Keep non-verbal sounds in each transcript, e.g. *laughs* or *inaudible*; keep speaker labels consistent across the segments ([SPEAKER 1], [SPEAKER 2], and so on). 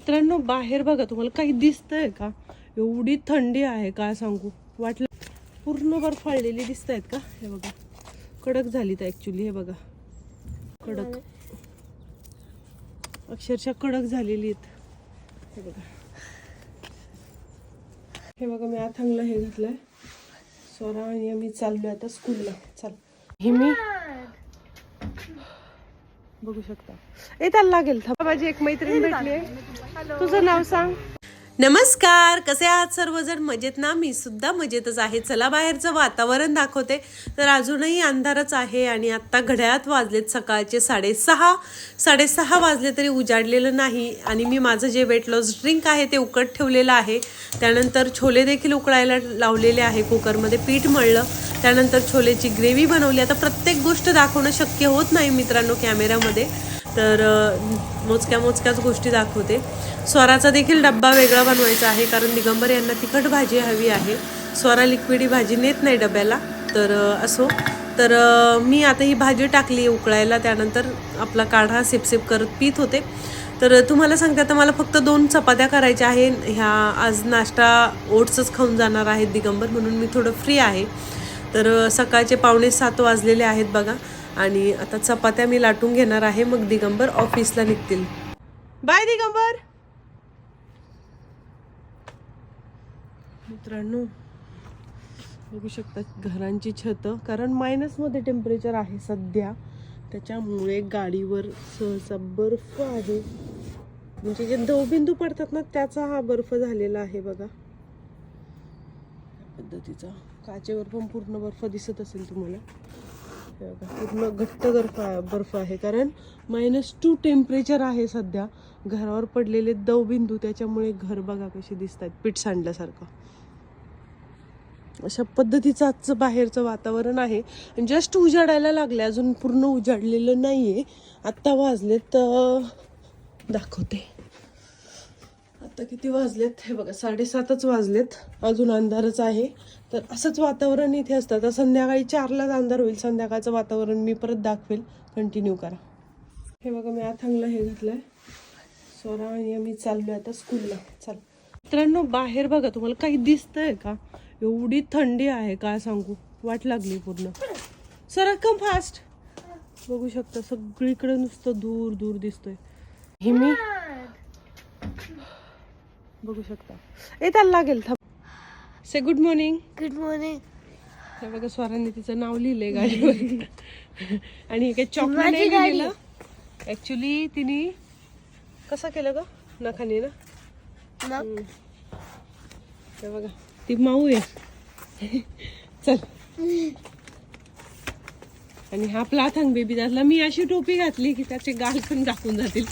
[SPEAKER 1] मित्रांनो बाहेर बघा तुम्हाला काही दिसतंय का? एवढी थंडी आहे काय सांगू? वाटलं पूर्ण बर्फ फाळलेली दिसत आहेत का? हे बघा. कडक झाली तर ऍक्च्युली हे बघा. कडक. अक्षरशः कडक झालेली आहेत. हे बघा. हे बघा मी आथांगला हे घातलंय. स्वरा आणि आम्ही चाललोय आता स्कूलला चाल. हे मी बघू शकता. ए त्याला लागेल. माझी एक मैत्रीण भेटली तुझं नाव सांग. नमस्कार कसे आहात सर्वजण? मजेत ना? मी सुद्धा मजेतच आहे. चला बाहेरचं वातावरण दाखवते. तर अजूनही अंधारच आहे आणि आत्ता घड्याळात वाजलेत सकाळचे साडेसहा. साडेसहा वाजले तरी उजाडलेलं नाही. आणि मी माझं जे वेट लॉस ड्रिंक आहे ते उकट ठेवलेलं आहे. त्यानंतर छोले देखील उकळायला लावलेले आहे. कुकरमध्ये पीठ मळलं. त्यानंतर छोलेची ग्रेव्ही बनवली. आता प्रत्येक गोष्ट दाखवणं शक्य होत नाही मित्रांनो कॅमेऱ्यामध्ये. तर मोजक्या मोजक्याच गोष्टी दाखवते. स्वराचा देखील डब्बा वेगळा बनवायचा आहे कारण दिगंबर यांना तिखट भाजी हवी आहे. स्वरा लिक्विडी भाजी नेत नाही डब्याला. तर असो. तर मी आता ही भाजी टाकली उकळायला. त्यानंतर आपला काढा सिपसिप करत पित होते. तर तुम्हाला सांगते आता मला फक्त दोन चपात्या करायच्या आहे ह्या आज नाश्ता ओट्सच खाऊन जाणार आहेत दिगंबर म्हणून मी थोडं फ्री आहे. तर सकाळचे पावणे सात वाजलेले आहेत बघा. आणि आता चपात्या मी लाटून घेणार आहे. मग दिगंबर ऑफिसला निघतील. बाय दिगंबर! मित्रांनो बघू शकता घरांची छतं. कारण मायनसमध्ये टेम्परेचर आहे सध्या. त्याच्यामुळे गाडीवर सहसा बर्फ आहे. म्हणजे जे दवबिंदू पडतात ना त्याचा हा बर्फ झालेला आहे बघा. पद्धतीचा. काचेवर पण पूर्ण बर्फ दिसत असेल तुम्हाला. पूर्ण घट्ट बर्फ आहे बर्फ आहे. कारण मायनस टू टेम्परेचर आहे सध्या. घरावर पडलेले दवबिंदू त्याच्यामुळे घर बघा कसे दिसत आहेत पीठ सांडल्यासारखं. अशा पद्धतीचं आजचं बाहेरचं वातावरण आहे. जस्ट उजाडायला लागलं अजून पूर्ण उजाडलेलं नाही आहे आत्ता वाजलेत दाखवते. आता किती वाजलेत? हे बघा साडेसातच वाजलेत. अजून अंधारच आहे. तर असंच वातावरण इथे असतं. आता संध्याकाळी चारलाच अंधार होईल. संध्याकाळचं वातावरण मी परत दाखवेल. कंटिन्यू करा. हे बघा मी आथांगला हे घातलं आहे सोरा आणि आम्ही चाललो आता स्कूलला. चाल. मित्रांनो बाहेर बघा तुम्हाला काही दिसतंय का? एवढी थंडी आहे काय सांगू? वाट लागली पूर्ण. सर कम फास्ट बघू शकता सगळीकडे नुसतं दूर दूर दिसतोय. हे मी बघू शकता. ए त्याला लागेल थांब. Say good morning
[SPEAKER 2] good morning
[SPEAKER 1] हे बघा स्वरांनी तिचं नाव लिहिलंय गाडीवर. आणि हे काही चॉकलेट नाही
[SPEAKER 2] गाडी.
[SPEAKER 1] लिहिलेलं? ऍक्च्युली तिने कसं केलं ग? नखाने ना? हे बघा ती माऊ आहे. चल. आणि हा आपला बेबी त्यातला मी अशी टोपी घातली की त्याचे गाल पण दाखवून जातील.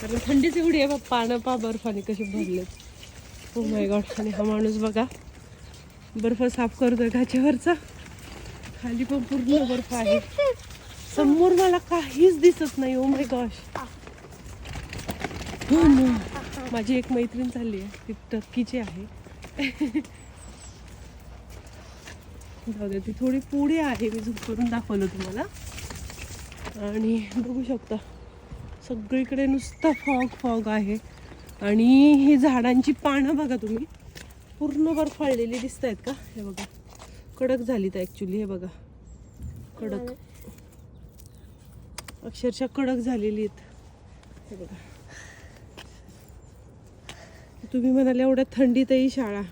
[SPEAKER 1] कारण थंडीच एवढी आहे बा पानं पा बर्फाने कसे भरलेत. हो माय गॉड आणि हा माणूस बघा. बर्फ साफ करतोय काचेवरचा खाली पण पूर्ण बर्फ आहे. समोर मला काहीच दिसत नाही. ओ माय गॉश हो माझी एक मैत्रीण चालली आहे. ती टक्कीची आहे. जाऊ दे ती थोडी पुढे आहे. मी झूम करून दाखवलं तुम्हाला. आणि बघू शकता सगळीकडे नुसतं फॉग फॉग आहे. आणि ही झाडांची पानं बघा तुम्ही. पूर्ण बर्फ फाळलेली दिसत आहेत का? हे बघा. कडक झाली तर ॲक्च्युली हे बघा. कडक. अक्षरशः कडक झालेली आहेत. हे बघा. तुम्ही म्हणाले एवढ्या थंडीतही शाळा.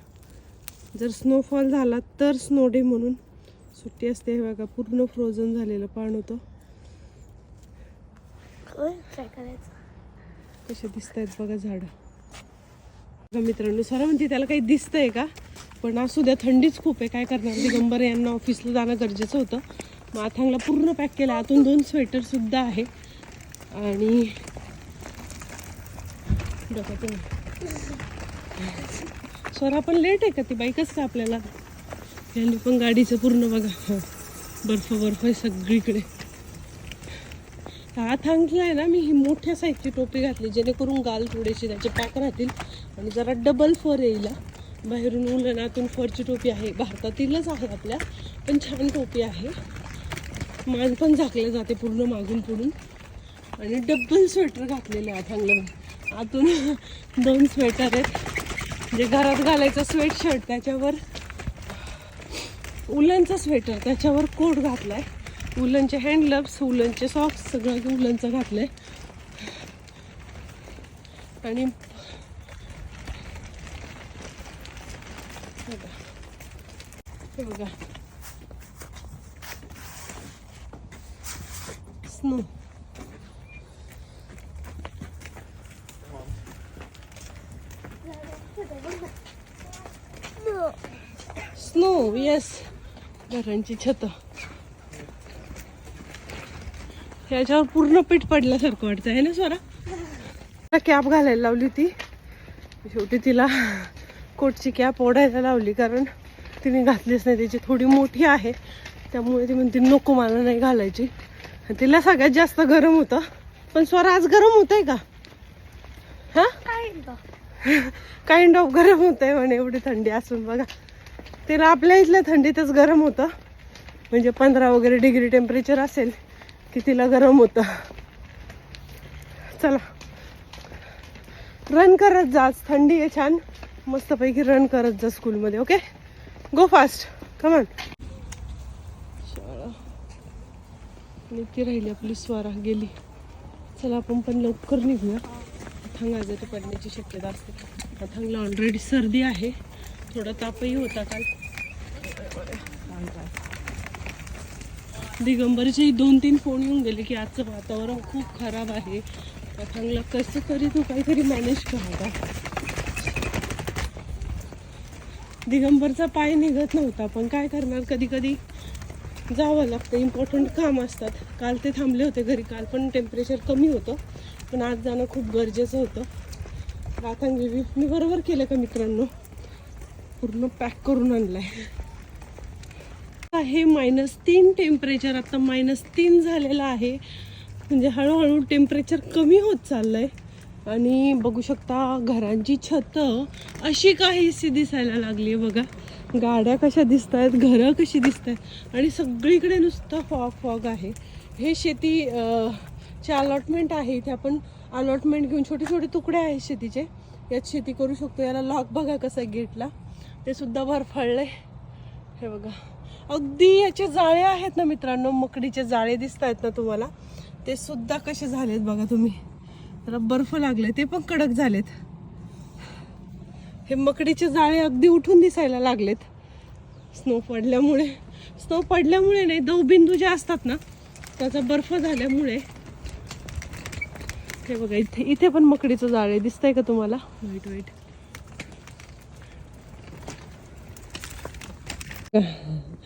[SPEAKER 1] जर स्नोफॉल झाला तर स्नो डे म्हणून सुट्टी असते. हे बघा पूर्ण फ्रोझन झालेलं पान होतं.
[SPEAKER 2] काय करायचं?
[SPEAKER 1] कसे दिसत आहेत बघा झाडं. बघा मित्रांनो सर म्हणते त्याला काही दिसतंय का? पण असू द्या थंडीच खूप आहे. काय करणार? दिगंबर यांना ऑफिसला जाणं गरजेचं होतं. मग आथांगला पूर्ण पॅक केला. आतून दोन स्वेटर सुद्धा आहे. आणि सर आपण पण लेट आहे का ती बाईकच का आपल्याला? यांनी पण गाडीचं पूर्ण बघा. बर्फ बर्फ आहे सगळीकडे. हा थांगला आहे ना मी ही मोठ्या साईजची टोपी घातली जेणेकरून गाल थोडेसे त्याचे पॅक राहतील. आणि जरा डबल फर येईल बाहेरून उलन फरची टोपी आहे. भारतातीलच आहे आपल्या पण छान टोपी आहे. मान पण झाकलं जाते पूर्ण मागून पुढून. आणि डबल स्वेटर घातलेलं आहे चांगलं आतून दोन स्वेटर आहेत. जे घरात घालायचं स्वेट शर्ट त्याच्यावर उलनचं स्वेटर त्याच्यावर कोट घातला आहे हँड ग्लव्स उलनचे सॉक्स सगळं उलनचं घातलंय. आणि हे बघा. स्नो स्नो येस घरांची छत. ह्याच्यावर पूर्ण पीठ पडल्यासारखं वाटतं आहे ना स्वरा? कॅप घालायला लावली ती. शेवटी तिला कोटची कॅप ओढायला लावली कारण तिने घातलीच नाही. त्याची थोडी मोठी आहे. त्यामुळे ती म्हणते नको मला नाही घालायची. तिला सगळ्यात जास्त गरम होतं. पण स्वरा आज गरम होतंय का? हा? काइंड ऑफ गरम होतंय म्हणे. एवढी थंडी असून बघा. तिला आपल्या इथल्या थंडीतच गरम होतं. म्हणजे पंधरा वगैरे डिग्री टेम्परेचर असेल. की तिला गरम होतं. चला. रन करत जा आज थंडी आहे छान. मस्तपैकी रन करत जा स्कूलमध्ये ओके गो फास्ट कमन शाळा. नीती राहिली आपली स्वारा गेली. चला आपण पण लवकर निघूया. अथांग आजारी पडण्याची शक्यता असते. थंगला ऑलरेडी सर्दी आहे. थोडा तापही होता काल. दिगंबरचे दोन तीन फोन येऊन गेले की आजचं वातावरण खूप खराब आहे. अथांगला कसं तरी तू काहीतरी मॅनेज करा दिगंबरचा पाय निघत नव्हता पण काय करणार? कधी कधी जावं लागतं. इम्पॉर्टंट काम असतात. काल ते थांबले होते घरी. काल पण टेम्परेचर कमी होतं. पण आज जाणं खूप गरजेचं होतं. राथांगी मी बरोबर केलं का मित्रांनो? पूर्ण पॅक करून आणलं आहे मायनस तीन टेम्परेचर आता मायनस तीन झालेलं आहे. म्हणजे हळूहळू टेम्परेचर कमी होत चाललंय. आणि बघू शकता घरांची छतं अशी काहीशी दिसायला लागली आहे बघा. गाड्या कशा दिसत आहेत घरं कशी दिसत आहेत आणि सगळीकडे नुसतं फॉग फॉग आहे. हे शेती चे अलॉटमेंट आहे इथे आपण. अलॉटमेंट घेऊन छोटे छोटे तुकडे आहेत शेतीचे. यात शेती करू शकतो. याला लॉक बघा कसं आहे गेटला? ते सुद्धा बर्फाळलंय हे बघा. अगदी याचे जाळे आहेत ना मित्रांनो मकडीचे जाळे दिसत आहेत ना तुम्हाला. ते सुद्धा कसे झालेत बघा तुम्ही. जरा बर्फ लागले ते पण कडक झालेत. हे मकडीचे जाळे अगदी उठून दिसायला लागलेत. स्नो पडल्यामुळे स्नो पडल्यामुळे नाही दवबिंदू जे असतात ना त्याचा बर्फ झाल्यामुळे. हे बघा इथे इथे पण मकडीचं जाळे दिसतंय का तुम्हाला? वाईट वाईट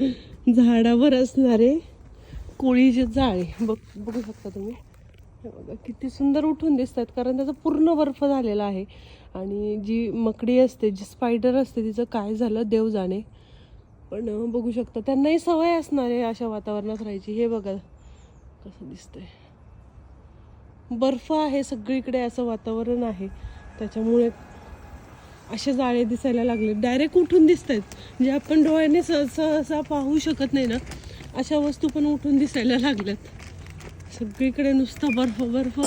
[SPEAKER 1] झाडावर असणारे कोळीचे जाळे बघ बघू शकता तुम्ही. हे बघा किती सुंदर उठून दिसतात कारण त्याचा पूर्ण बर्फ झालेला आहे. आणि जी मकडी असते जी स्पायडर असते तिचं काय झालं देव जाणे. पण बघू शकता त्यांनाही सवय असणार आहे अशा वातावरणात राहायची. हे बघा कसं दिसतंय. बर्फ आहे सगळीकडे असं वातावरण आहे. त्याच्यामुळे असे जाळे दिसायला लागले. डायरेक्ट उठून दिसत आहेत जे म्हणजे आपण डोळ्याने सहसा सहसा पाहू शकत नाही ना अशा वस्तू पण उठून दिसायला लागल्यात. सगळीकडे नुसता बर्फ बर्फ.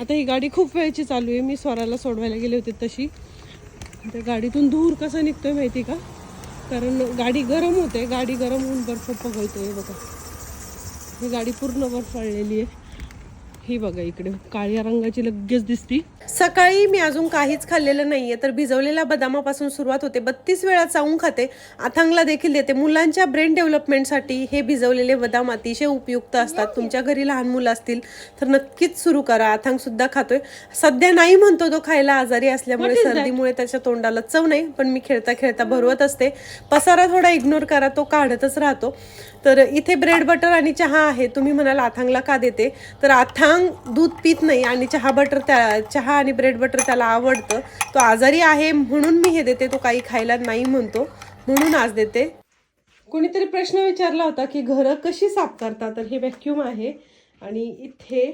[SPEAKER 1] आता ही गाडी खूप वेळची चालू आहे. मी स्वराला सोडवायला गेले होते तशी. त्या गाडीतून धूर कसा निघतोय माहिती का? कारण गाडी गरम होते. गाडी गरम होऊन बर्फ पगळतोय बघा. ही गाडी पूर्ण बर्फाळलेली आहे. ही बघा इकडे काळ्या रंगाची लगेच दिसती. सकाळी मी अजून काहीच खाल्लेलं नाहीये तर भिजवलेल्या बदामापासून सुरुवात होते. बत्तीस वेळा चावून खाते अथांगला देखील देते. मुलांच्या ब्रेन डेव्हलपमेंटसाठी हे भिजवलेले बदाम अतिशय उपयुक्त असतात. तुमच्या घरी लहान मुलं असतील तर नक्कीच सुरू करा. अथांग सुद्धा खातोय. सध्या नाही म्हणतो तो खायला आजारी असल्यामुळे सर्दीमुळे त्याच्या तोंडाला चव नाही पण मी खेळता खेळता भरवत असते. पसारा थोडा इग्नोर करा तो काढतच राहतो. तर इथे ब्रेड बटर आणि चहा आहे. तुम्ही म्हणाल आथांगला का देते? तर आथांग दूध पित नाही आणि चहा बटर त्या चहा आणि ब्रेड बटर त्याला आवडतं. तो आजारी आहे म्हणून मी हे देते तो काही खायला नाही म्हणतो म्हणून आज देते. कोणीतरी प्रश्न विचारला होता की घरं कशी साफ करतात तर हे व्हॅक्यूम आहे आणि इथे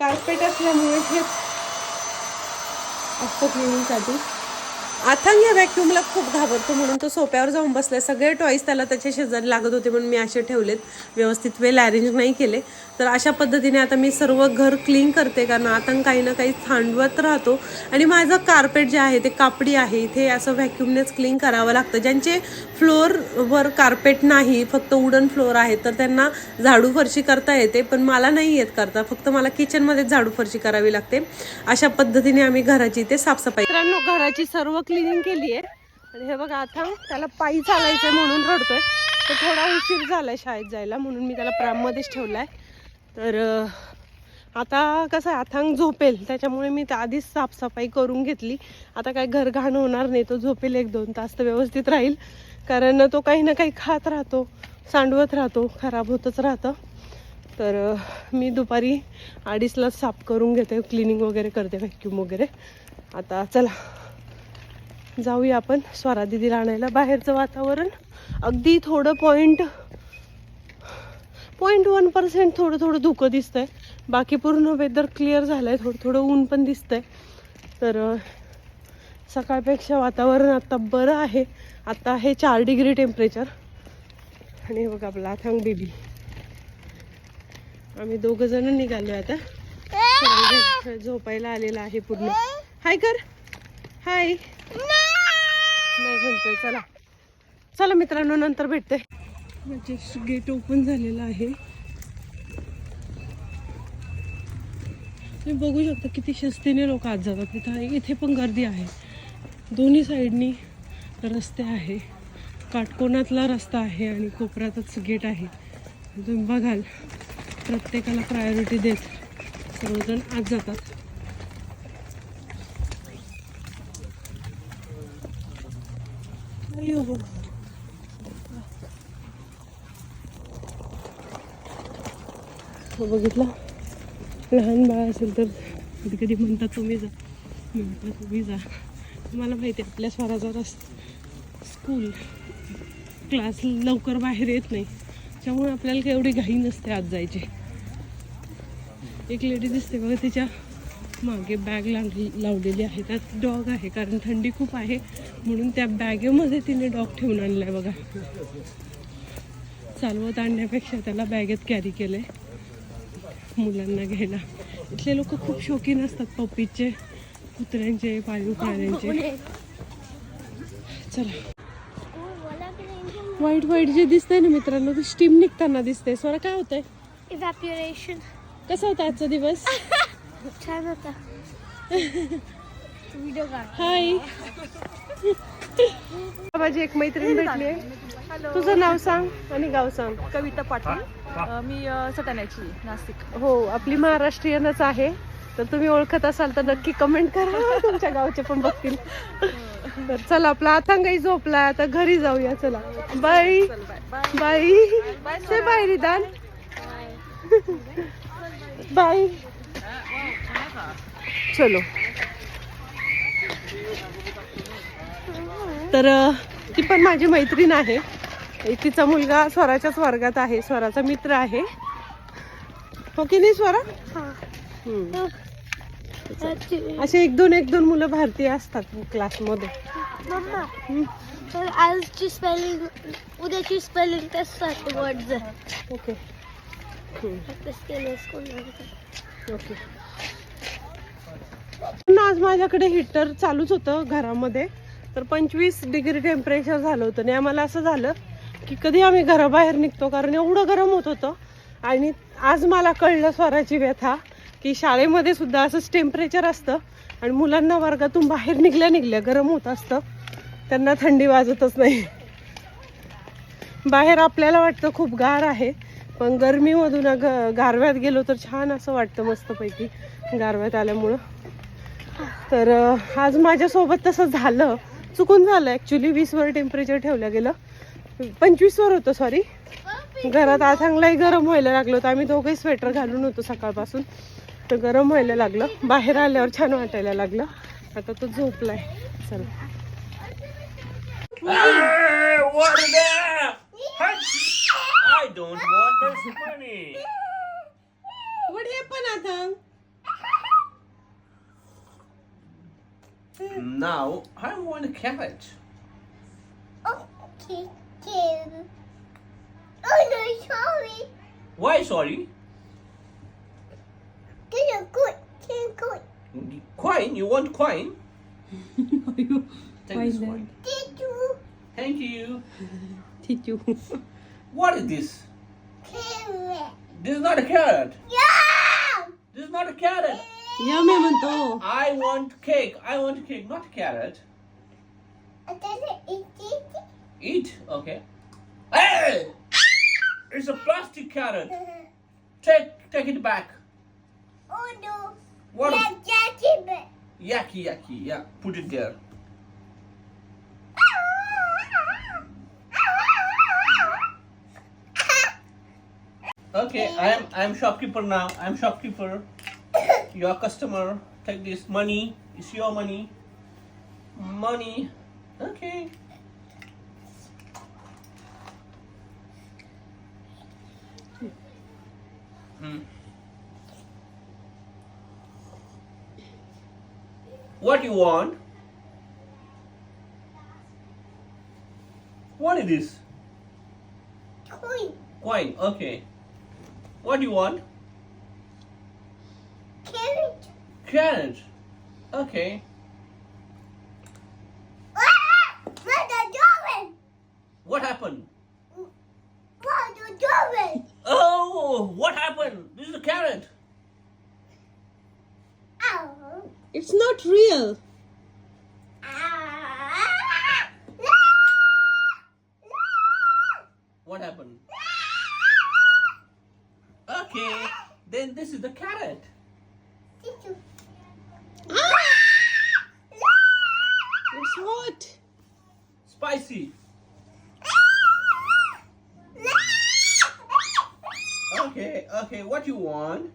[SPEAKER 1] कार्पेट असल्यामुळे हे असतं क्लिनिंगसाठी अथंग या व्हॅक्यूमला खूप घाबरतो म्हणून तो सोप्यावर जाऊन बसला सगळे टॉईस त्याला त्याच्या शेजारी लागत होते म्हणून मी असे ठेवलेत. व्यवस्थित वेल अरेंज नाही केले. तर अशा पद्धतीने आता मी सर्व घर क्लीन करते कारण आता काही ना काही थांडवत राहतो. आणि माझं कार्पेट जे आहे ते कापडी आहे. इथे असं व्हॅक्यूमनेच क्लीन करावं लागतं. ज्यांचे फ्लोअरवर कार्पेट नाही फक्त वुडन फ्लोअर आहे तर त्यांना झाडू फरशी करता येते. पण मला नाही येत करता. फक्त मला किचनमध्येच झाडू फरशी करावी लागते. अशा पद्धतीने आम्ही घराची इथे साफसफाई मित्रांनो घराची सर्व क्लिनिंग केली आहे आणि हे बघा आता त्याला पायी चालायचं म्हणून रडतोय. तर थोडा उशीर झालाय शाळेत जायला म्हणून मी त्याला प्राममध्येच आहे तर आता कसं आहे अथांग झोपेल. त्याच्यामुळे मी त्या आधीच साफसफाई करून घेतली. आता काय घर घाण होणार नाही तो झोपेल एक दोन तास तर व्यवस्थित राहील. कारण तो काही ना काही खात राहतो सांडवत राहतो खराब होतच राहतं. तर मी दुपारी अडीचला साफ करून घेते क्लिनिंग वगैरे करते व्हॅक्यूम वगैरे. आता चला जाऊया आपण स्वरा दिदीला आणायला. बाहेरचं वातावरण अगदी थोडं पॉईंट पॉईंट वन पर्सेंट थोडं थोडं धुकं दिसतंय. बाकी पूर्ण वेदर क्लिअर झालं आहे थोडं थोडं ऊन पण दिसतंय. तर सकाळपेक्षा वातावरण आत्ता बरं आहे. आत्ता आहे चार डिग्री टेम्परेचर आणि बघा आपला अथांग बेबी आम्ही दोघं जण निघालो आता. झोपायला आलेला आहे पूर्ण. हाय कर. हाय नाही म्हणतोय चला. चला मित्रांनो नंतर भेटते. जस्ट गेट ओपन झालेलं आहे. तुम्ही बघू शकता किती शिस्तीने लोक आत जातात. तिथं इथे पण गर्दी आहे. दोन्ही साईडनी रस्ते आहे. काटकोनातला रस्ता आहे आणि कोपऱ्यातच गेट आहे. तुम्ही बघाल प्रत्येकाला प्रायोरिटी देत सर्वजण आत जातात. अय्यो. बघितलं. लहान बाळ असेल तर कधी कधी म्हणतात तुम्ही जा. मी म्हटलं तुम्ही जा. मला माहिती आहे आपल्या स्वराचा रस स्कूल क्लास लवकर बाहेर येत नाही. त्यामुळे आपल्याला काही एवढी घाई नसते आज जायची. एक लेडी दिसते बघा तिच्यामागे बॅग लावली लावलेली आहे. त्यात डॉग आहे कारण थंडी खूप आहे. म्हणून त्या बॅगेमध्ये तिने डॉग ठेवून आणलाय बघा. चालवत आणण्यापेक्षा त्याला बॅगेत कॅरी केलंय. मुलांना घ्यायला. इथले लोक खूप शौकीन असतात पप्पीचे कुत्र्यांचे पाळीव प्राण्यांचे चला. वाईट वाईट जे दिसतंय ना मित्रांनो ते स्टीम निघताना दिसतंय. स्वरा काय होतंय?
[SPEAKER 2] इव्हॅप्युरेशन
[SPEAKER 1] कसा होता आजचा दिवस? *laughs*
[SPEAKER 2] छान होता. व्हिडिओ
[SPEAKER 1] हाय माझी एक मैत्रीण भेटली तुझं नाव सांग आणि गाव सांग.
[SPEAKER 3] कविता पाटील. मी सटाण्याची नाशिक.
[SPEAKER 1] हो आपली महाराष्ट्रीयनच आहे. तर तुम्ही ओळखत असाल तर नक्की कमेंट करा. तुमच्या गावचे पण बघतील. तर चला आपला आतांगाई झोपला आता घरी जाऊया चला. बाय
[SPEAKER 3] चल bye
[SPEAKER 1] bye say bye Ridan bye चलो. तर ती पण माझी मैत्रीण आहे. तिचा मुलगा स्वराच्याच वर्गात आहे. स्वराचा मित्र आहे. हो की नाही स्वरा. असे एक दोन एक दोन मुलं भारतीय असतात क्लासमध्ये.
[SPEAKER 2] तर आजची स्पेलिंग उद्याची स्पेलिंग वर्ड
[SPEAKER 1] ओके ओके आज माझ्याकडे हिटर चालूच होतं घरामध्ये. तर पंचवीस डिग्री टेम्परेचर झालं होतं. आणि आम्हाला असं झालं की कधी आम्ही घराबाहेर निघतो कारण एवढं गरम होत होतं. आणि आज मला कळलं स्वराची व्यथा की शाळेमध्ये सुद्धा असंच टेम्परेचर असतं आणि मुलांना वर्गातून बाहेर निघल्या निघल्या गरम होत असतं. त्यांना थंडी वाजतच नाही. बाहेर आपल्याला वाटतं खूप गार आहे पण गरमीमधून ग गारव्यात गेलो तर छान असं वाटतं मस्तपैकी गारव्यात आल्यामुळं. तर आज माझ्यासोबत तसं झालं. चुकून झालं ॲक्च्युली वीसवर टेम्परेचर ठेवलं गेलं. पंचवीसवर होतं सॉरी घरात आथांगलाही गरम व्हायला लागलं होतं. आम्ही दोघंही स्वेटर घालून होतो सकाळपासून. तर गरम व्हायला लागलं. बाहेर आल्यावर छान वाटायला लागलं. आता तो झोपलाय. चला.
[SPEAKER 4] Hey, what is that? I don't want this money.
[SPEAKER 1] What happened, Athang?
[SPEAKER 4] Now I want a carrot.
[SPEAKER 2] Okay, Kim. Oh no, sorry.
[SPEAKER 4] Why sorry?
[SPEAKER 2] This a good. This is good.
[SPEAKER 4] Coin? You want coin? *laughs* Thank you?
[SPEAKER 2] Thank you.
[SPEAKER 4] Thank you? *laughs* *laughs* What is this?
[SPEAKER 2] Carrot.
[SPEAKER 4] This is not a carrot.
[SPEAKER 2] Yeah.
[SPEAKER 4] This is not a carrot.
[SPEAKER 1] Yummy man to.
[SPEAKER 4] I want cake. I want cake, not carrot.
[SPEAKER 2] I doesn't eat
[SPEAKER 4] Eat. Okay. Hey! It's a plastic carrot. Take take it back.
[SPEAKER 2] Oh no.
[SPEAKER 4] What?
[SPEAKER 2] Jackie, but.
[SPEAKER 4] Yucky, yucky. Yeah, put it there. Okay, I am I am shopkeeper now. I am shopkeeper. Your customer. Take this money. It's your money. Money. Okay. What you want? What is this?
[SPEAKER 2] coin
[SPEAKER 4] Coin. Okay. What do you want?
[SPEAKER 2] Carrot.
[SPEAKER 4] Carrot. Okay.
[SPEAKER 2] Ah! What are you doing?
[SPEAKER 4] What happened?
[SPEAKER 2] What are you doing?
[SPEAKER 4] Oh, what happened? This is a carrot.
[SPEAKER 1] It's not
[SPEAKER 2] real.
[SPEAKER 4] What happened? Okay, then this is the carrot.
[SPEAKER 1] It's hot.
[SPEAKER 4] Spicy. Okay, okay, what you want?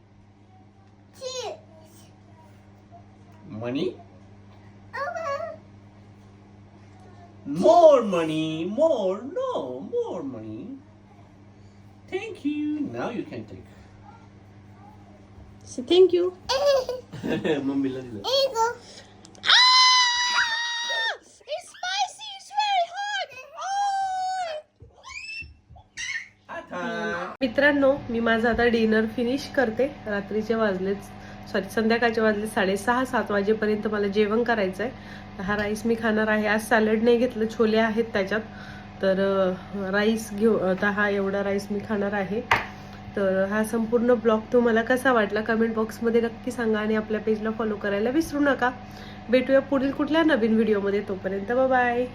[SPEAKER 4] Money? More money, more, no, more money. Thank you. Now you can take.
[SPEAKER 1] Say thank you
[SPEAKER 4] मम्मीला दिलं आता
[SPEAKER 1] मित्रांनो मी माझं आता dinner finish करते रात्रीचे वाजलेच sorry संध्याकाळचे वाजले साडेसहा सात वाजेपर्यंत मला जेवण करायचं आहे हा राईस मी खाणार आहे. आज सॅलड नाही घेतलं छोले आहेत त्याच्यात. तर राईस घेऊ आता हा एवढा राईस मी खाणार आहे. तर हा संपूर्ण ब्लॉग तुम्हाला कसा वाटला कमेंट बॉक्समध्ये नक्की सांगा आणि आपल्या पेजला फॉलो करायला विसरू नका. भेटूया पुढील कुठल्या नवीन व्हिडिओमध्ये. तोपर्यंत बाय